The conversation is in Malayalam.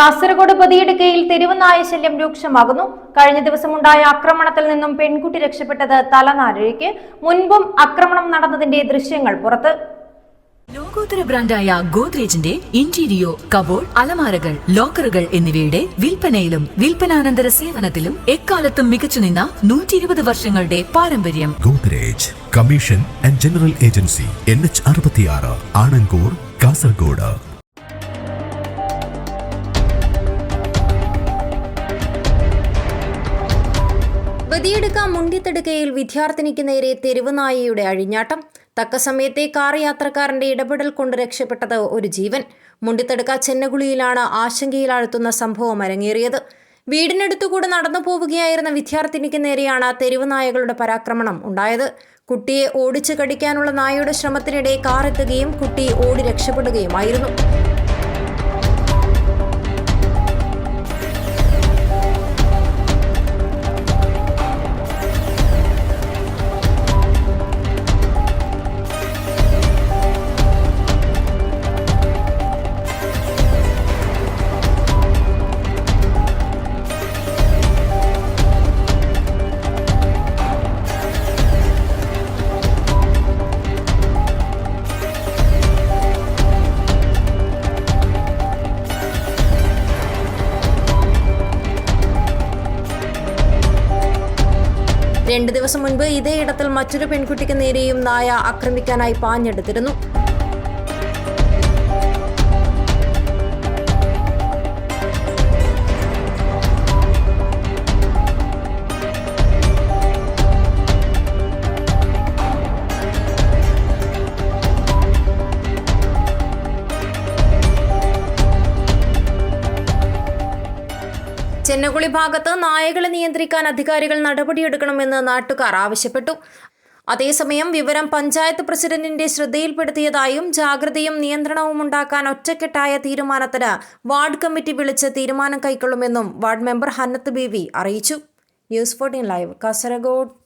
കാസർഗോഡ് പതിയിടുക്കയിൽ തെരുവുനായ ശല്യം രൂക്ഷമാകുന്നു. കഴിഞ്ഞ ദിവസമുണ്ടായ ആക്രമണത്തിൽ നിന്നും പെൺകുട്ടി രക്ഷപ്പെട്ടത് തലനാരിഴയ്ക്ക്. മുൻപും ആക്രമണം നടന്നതിന്റെ ദൃശ്യങ്ങൾ പുറത്ത്. ലോകോത്തര ബ്രാൻഡായ ഗോദ്രേജിന്റെ ഇന്റീരിയോ കബോർഡ് അലമാരകൾ ലോക്കറുകൾ എന്നിവയുടെ വിൽപ്പനയിലും വിൽപ്പനാനന്തര സേവനത്തിലും എക്കാലത്തും മികച്ചു നിന്ന നൂറ്റി ഇരുപത് വർഷങ്ങളുടെ പാരമ്പര്യം. Godrej commission and general agency N H അറുപത്തിയാറ് ആണങ്കൂർ കാസർഗോഡ്. ബദിയെടുക്ക മുണ്ടിത്തെടുക്കയിൽ വിദ്യാർത്ഥിനിക്ക് നേരെ തെരുവുനായയുടെ അഴിഞ്ഞാട്ടം. തക്ക സമയത്തെ കാർ യാത്രക്കാരന്റെ ഇടപെടൽ കൊണ്ട് രക്ഷപ്പെട്ടത് ഒരു ജീവൻ. മുണ്ടിത്തെടുക്ക ചെന്നഗുളിയിലാണ് ആശങ്കയിലാഴ്ത്തുന്ന സംഭവം അരങ്ങേറിയത്. വീടിനടുത്തുകൂടെ നടന്നു പോവുകയായിരുന്ന വിദ്യാർത്ഥിനിക്ക് നേരെയാണ് തെരുവുനായകളുടെ പരാക്രമണം ഉണ്ടായത്. കുട്ടിയെ ഓടിച്ചു കടിക്കാനുള്ള നായയുടെ ശ്രമത്തിനിടെ കാർ എത്തുകയും കുട്ടി ഓടി രക്ഷപ്പെടുകയുമായിരുന്നു. രണ്ടു ദിവസം മുൻപ് ഇതേ ഇടത്തിൽ മറ്റൊരു പെൺകുട്ടിക്ക് നേരെയും നായ ആക്രമിക്കാനായി പാഞ്ഞെടുത്തിരുന്നു. ചെന്നകുളി ഭാഗത്ത് നായകളെ നിയന്ത്രിക്കാൻ അധികാരികൾ നടപടിയെടുക്കണമെന്ന് നാട്ടുകാർ ആവശ്യപ്പെട്ടു. അതേസമയം വിവരം പഞ്ചായത്ത് പ്രസിഡന്റിന്റെ ശ്രദ്ധയിൽപ്പെടുത്തിയതായും ജാഗ്രതയും നിയന്ത്രണവും ഉണ്ടാക്കാൻ ഒറ്റക്കെട്ടായ തീരുമാനത്തിന് വാർഡ് കമ്മിറ്റി വിളിച്ച് തീരുമാനം കൈക്കൊള്ളുമെന്നും വാർഡ് മെമ്പർ ഹന്നത്ത് ബീവി അറിയിച്ചു. News fourteen live Kasaragod.